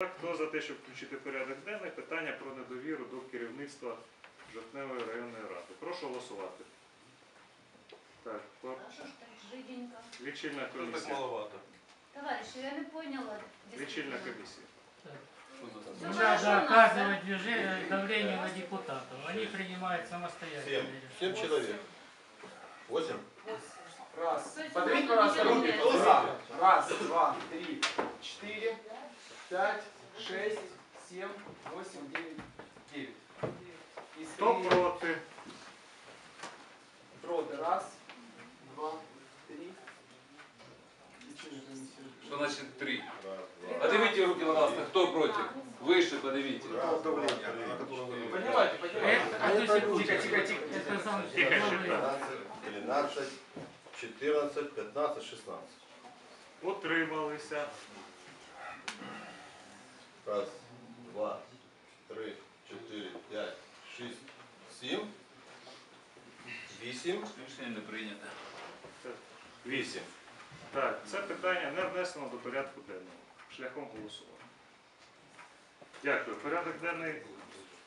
Так, хто за те, щоб включити в порядок денний питання про недовіру до керівництва Жовтневої районної ради? Прошу голосувати. Так, по- А що ж так жиденько? лічильна Ну, так комісія. маловато. Товарищи, я не поняла. Лічильна дисципліну. комісія. Всё Не хорошо надо у нас, оказывать движение, давление на депутатов. Они принимают самостоятельно. Семь. Семь человек. Восемь? Раз. То есть Поднимите, он пожалуйста, не руки. делает. За. Раз, два, три, четыре, пять, шесть, семь, восемь, девять, девять. И Хто три проти? проти. Раз, два, три. Лічильна комісія. Что значит три? Раз, два. Поднимите руки, пожалуйста, кто против? Выше поднимите. Раз, два, три, четыре, Поднимайте, поднимайте. Это, а то есть Тихо, тихо, тихо. это сам Тихо, новый- 12, 13, 14, 15, 16. Утрималися. Раз, два, три, чотири, п'ять, шість, сім. Вісім. Рішення не прийнято. Вісім. Так, це питання не внесено до порядку денного шляхом голосування. Дякую. Порядок денний